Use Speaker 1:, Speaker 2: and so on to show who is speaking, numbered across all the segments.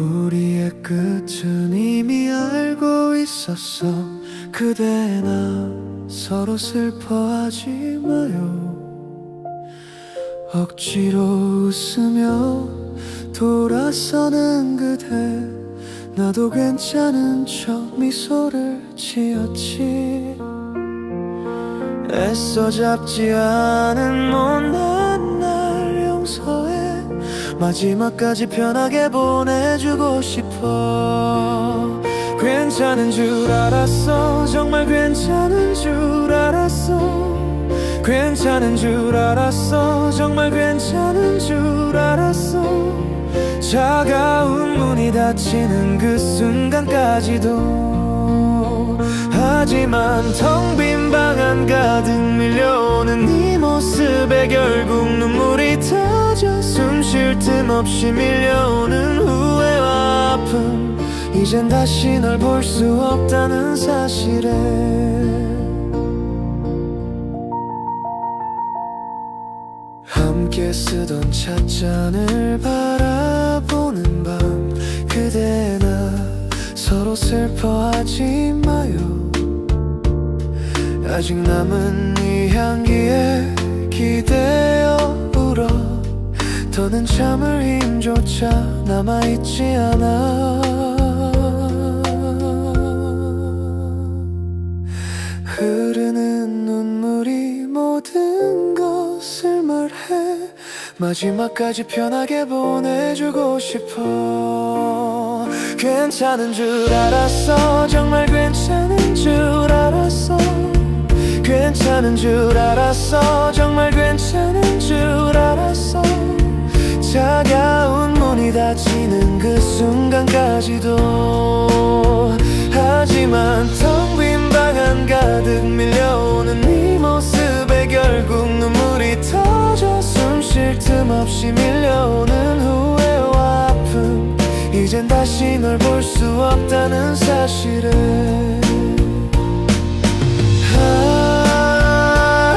Speaker 1: 우리의 끝은 이미 알고 있었어. 그대나 서로 슬퍼하지 마요. 억지로 웃으며 돌아서는 그대 나도 괜찮은 척 미소를 지었지. 애써 잡지 않은 못난 날 용서해. 마지막까지 편하게 보내주고 싶어. 괜찮은 줄 알았어. 정말 괜찮은 줄 알았어. 괜찮은 줄 알았어. 정말 괜찮은 줄 알았어. 문이 닫히는 그 순간까지도. 하지만 텅 빈 방 안 가득 밀려오는 네 모습에 결국 눈물이 터져 숨 쉴 틈 없이 밀려오는 후회와 아픔. 이젠 다시 널 볼 수 없다는 사실에. 함께 쓰던 찻잔을 바라보는 밤 그대나 서로 슬퍼하지 마요. 아직 남은 이 향기에 기대어 울어. 더는 참을 힘조차 남아있지 않아. 흐르는 눈물이 모든 것을 말해. 마지막까지 편하게 보내주고 싶어 괜찮은 줄 알았어. 정말 괜찮은 줄 알았어. 괜찮은 줄 알았어. 정말 괜찮은 줄 알았어. 차가운 문이 닫히는 그 순간까지도 다시 널 볼 수 없다는 사실을. 아,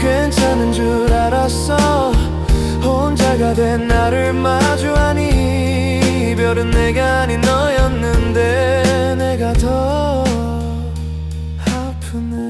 Speaker 1: 괜찮은 줄 알았어. 혼자 된 나를 마주하니 이별은 내가 아닌 너였는데 내가 더 아프네.